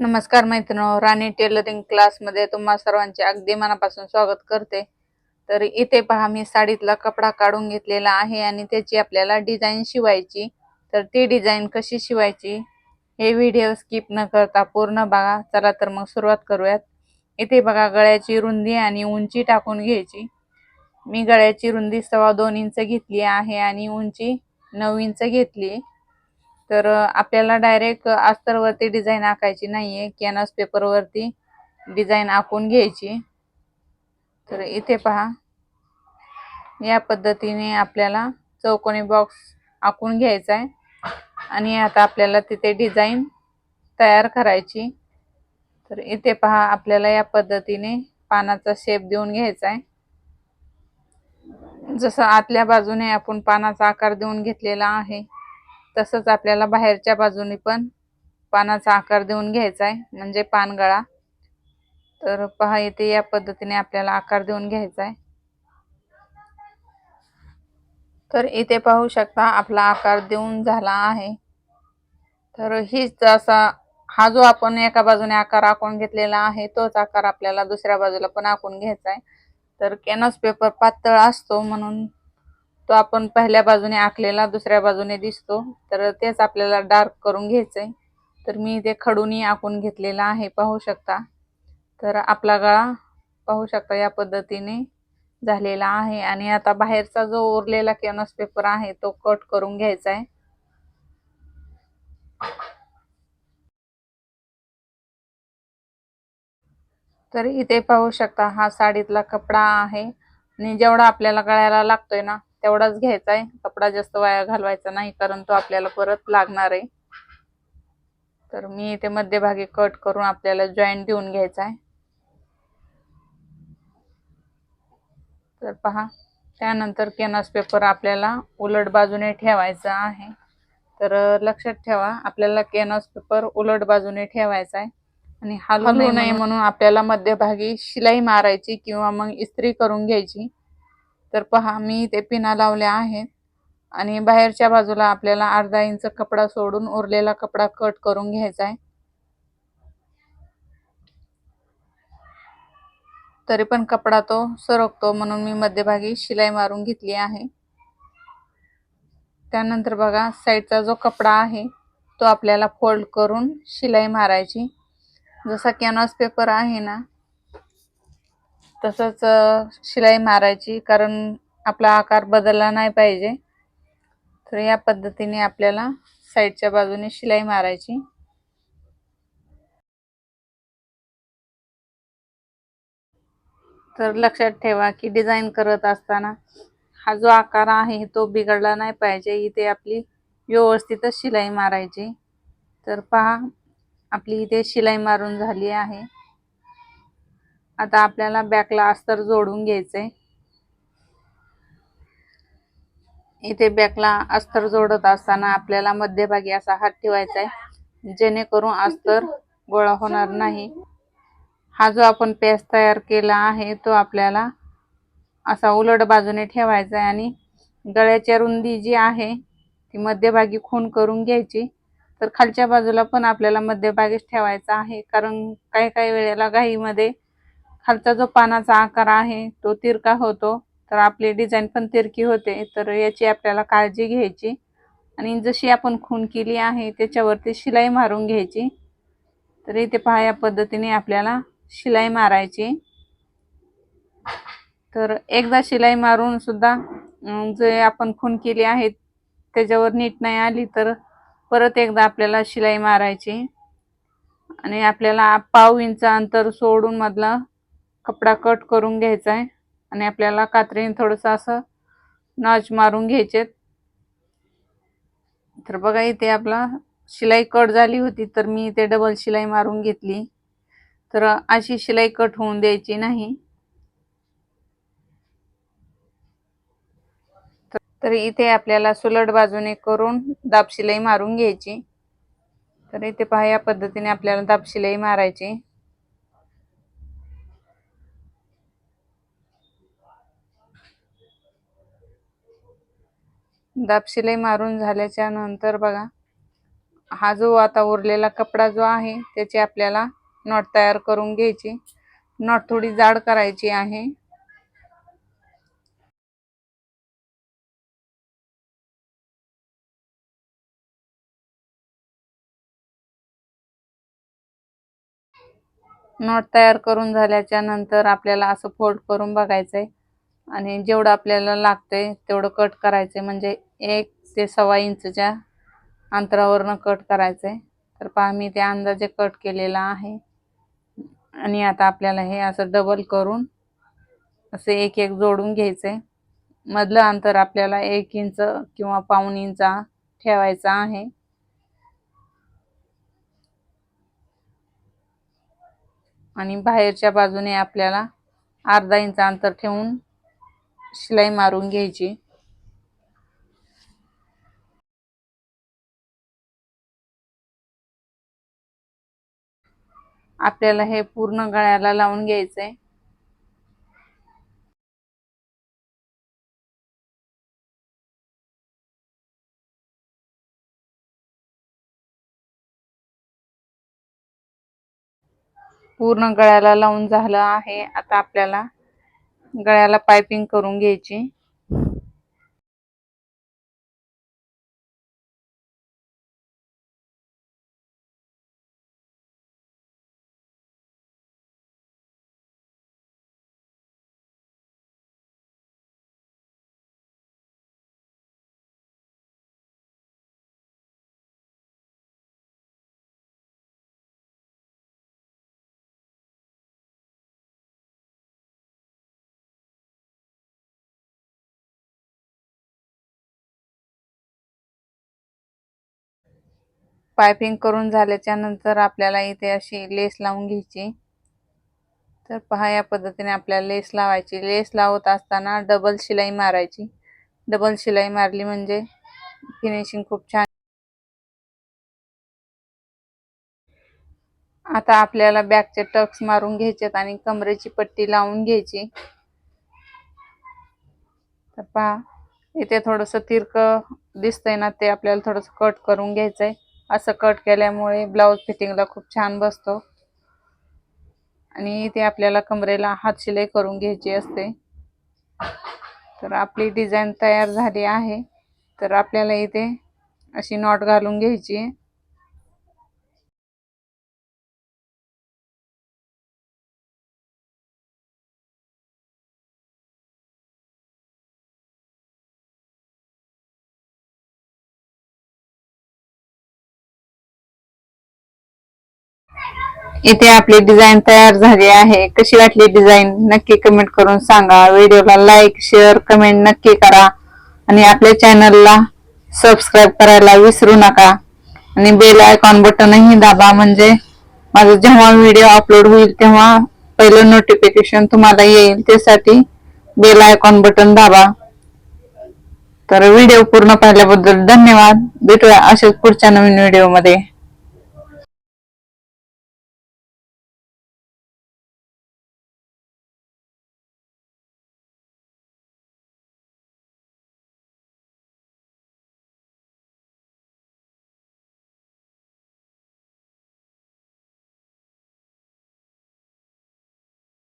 नमस्कार मैत्रिणी राणी टेलरिंग क्लासमध्ये तुम्हा सर्वांचे अगदी मनापासून स्वागत करते. तर इथे पहा मी साडीतला कपडा काढून घेतलेला आहे आणि त्याची आपल्याला डिझाईन शिवायची. तर ती डिझाईन कशी शिवायची हे व्हिडिओ स्किप न करता पूर्ण बघा. चला तर मग सुरुवात करूयात. इथे बघा गळ्याची रुंदी आणि उंची टाकून घ्यायची. मी गळ्याची रुंदी सव्वा दोन इंच घेतली आहे आणि उंची नऊ इंच घेतली. तर आपल्याला डायरेक्ट अस्तरवरती डिझाईन आखायची नाहीये. कॅनस पेपरवरती डिझाईन आखून घ्यायची. तर इथे पहा. या पद्धतीने आपल्याला चौकोनी बॉक्स आखून घ्यायचा आहे आणि आता आपल्याला तिथे डिझाईन तयार करायची. तर इथे पहा आपल्याला या पद्धतीने पानाचा शेप देऊन घ्यायचा आहे जसं आतल्या बाजूने आपण पानाचा आकार देऊन घेतलेला आहे. तसंच आपल्याला बाहेरच्या बाजूने पण पानाचा आकार देऊन घ्यायचा आहे म्हणजे पानगळा तर पहा इथे या पद्धतीने आपल्याला आकार देऊन घ्यायचा आहे. तर इथे पाहू शकता आपला आकार देऊन झाला आहे. तर हीच असा हा जो आपण एका बाजूने आकार आखून घेतलेला आहे तोच आकार आपल्याला दुसऱ्या बाजूला पण आखून घ्यायचा आहे. तर कॅनॉस पेपर पातळ असतो म्हणून तो आपण पहिल्या बाजूने आखलेला दुसऱ्या बाजूने दिसतो. तर तेच आपल्याला डार्क करून घ्यायचंय. तर मी इथे खडूनही आखून घेतलेला आहे पाहू शकता. तर आपला गळा पाहू शकता या पद्धतीने झालेला आहे. आणि आता बाहेरचा जो उरलेला कॅनस पेपर आहे तो कट करून घ्यायचा आहे तर इथे पाहू शकता हा साडीतला कपडा आहे. आणि जेवढा आपल्याला गळ्याला लागतोय ना तेवढाच घ्यायचा आहे कपडा जास्त वाया घालवायचा नाही कारण तो आपल्याला परत लागणार. आहे तर मी इथे मध्यभागी कट करून आपल्याला जॉईंट देऊन घ्यायचा आहे तर पहा त्यानंतर कॅनव्हास पेपर आपल्याला उलट बाजूने ठेवायचा आहे. तर लक्षात ठेवा आपल्याला कॅनव्हास पेपर उलट बाजूने ठेवायचा आहे आणि हलू नये म्हणून. आपल्याला मध्यभागी शिलाई मारायची किंवा मग इस्त्री करून घ्यायची. तर पहा मी इथे पिना लावल्या आहेत. आणि बाहेरच्या बाजूला आपल्याला अर्धा इंच कपडा सोडून उरलेला कपडा कट करून घ्यायचा आहे. तरी पण कपडा तो सरकतो म्हणून मी मध्यभागी शिलाई मारून घेतली आहे. त्यानंतर बघा साईडचा जो कपडा आहे तो आपल्याला फोल्ड करून शिलाई मारायची. जसा कॅनव्हास पेपर आहे ना तसंच शिलाई मारायची कारण आपला आकार बदलला नाही पाहिजे. तर या पद्धतीने आपल्याला साईडच्या बाजूने शिलाई मारायची. तर लक्षात ठेवा की डिझाईन करत असताना हा जो आकार आहे तो बिघडला नाही पाहिजे. इथे आपली व्यवस्थितच शिलाई मारायची. तर पहा आपली इथे शिलाई मारून झाली आहे. आता आपल्याला बॅकला अस्तर जोडून घ्यायचे इथे बॅकला अस्तर जोडत असताना आपल्याला मध्यभागी असा हात ठेवायचा आहे जेणेकरून अस्तर गोळा होणार नाही. हा जो आपण पेस्ट तयार केला आहे तो आपल्याला असा उलट बाजूने ठेवायचा आहे आणि गळ्याच्या रुंदी जी आहे ती मध्यभागी खून करून घ्यायची. तर खालच्या बाजूला पण आपल्याला मध्यभागीच ठेवायचा आहे कारण काही काही वेळेला घाईमध्ये खालचा जो पानाचा आकार आहे तो तिरका होतो. तर आपली डिझाईन पण तिरकी होते. तर याची आपल्याला काळजी घ्यायची. आणि जशी आपण खून केली आहे त्याच्यावरती शिलाई मारून घ्यायची. तर इथे पहा या पद्धतीने आपल्याला शिलाई मारायची. तर एकदा शिलाई मारून सुद्धा जे आपण खून केली आहे त्याच्यावर नीट नाही आली तर परत एकदा आपल्याला शिलाई मारायची. आणि आपल्याला पाव इंच अंतर सोडून मधला कपडा कट करून घ्यायचा आहे आणि आपल्याला कात्रीने थोडंसं असं नॉच मारून घ्यायचे तर बघा इथे आपला शिलाई कट झाली होती तर मी इथे डबल शिलाई मारून घेतली. तर अशी शिलाई कट होऊन द्यायची नाही. तर- इथे आपल्याला सुलट बाजूने करून दाब शिलाई मारून घ्यायची. तर इथे पहा या पद्धतीने आपल्याला दाब शिलाई मारायची. दापशिलाई मारून झाल्याच्यानंतर बघा हा जो आता उरलेला कपडा जो आहे त्याची आपल्याला नॉट तयार करून घ्यायची. नॉट थोडी जाड करायची आहे. नॉट तयार करून झाल्याच्यानंतर आपल्याला असं फोल्ड करून बघायचंय. आणि जेवढं आपल्याला लागतंय तेवढं कट करायचंय. म्हणजे एक ते सव्वा इंचच्या अंतरावरनं कट करायचंय. तर पहा मी ते अंदाजे कट केलेला आहे. आणि आता आपल्याला हे असं डबल करून असे एक एक जोडून घ्यायचंय. मधलं अंतर आपल्याला एक इंच किंवा पाऊण इंचा ठेवायचा आहे. आणि बाहेरच्या बाजूने आपल्याला अर्धा इंच अंतर ठेवून शिलाई मारून घ्यायची. आपल्याला हे पूर्ण गळ्याला लावून घ्यायचंय. पूर्ण गळ्याला लावून झालं आहे. आता आपल्याला गळ्याला पायपिंग करून घ्यायची. पायपिंग करून झाल्याच्यानंतर आपल्याला इथे अशी लेस लावून घ्यायची. तर पहा या पद्धतीने आपल्याला लेस लावायची. लेस लावत असताना डबल शिलाई मारायची. डबल शिलाई मारली म्हणजे फिनिशिंग खूप छान. आता आपल्याला बॅकचे टक्स मारून घ्यायचेत आणि कमरेची पट्टी लावून घ्यायची. तर पहा इथे थोडस तिरक दिसतंय ना ते आपल्याला थोडस कट करून घ्यायचंय. असं कट केल्यामुळे ब्लाऊज फिटिंगला खूप छान बसतो. आणि इथे आपल्याला कमरेला हात शिलाई करून घ्यायची असते. तर आपली डिझाईन तयार झाली आहे. तर आपल्याला इथे अशी नॉट घालून घ्यायची आहे. इथे आपली डिझाईन तयार झाली आहे. कशी वाटली डिझाईन नक्की कमेंट करून सांगा. व्हिडिओला लाईक शेअर कमेंट नक्की करा. आणि आपल्या चॅनलला सबस्क्राईब करायला विसरू नका. आणि बेल आयकॉन बटनही दाबा. म्हणजे माझं जेव्हा व्हिडिओ अपलोड होईल तेव्हा पहिलं नोटिफिकेशन तुम्हाला येईल. त्यासाठी बेल आयकॉन बटन दाबा. तर व्हिडिओ पूर्ण पाहिल्याबद्दल धन्यवाद. भेटूया अशाच पुढच्या नवीन व्हिडिओमध्ये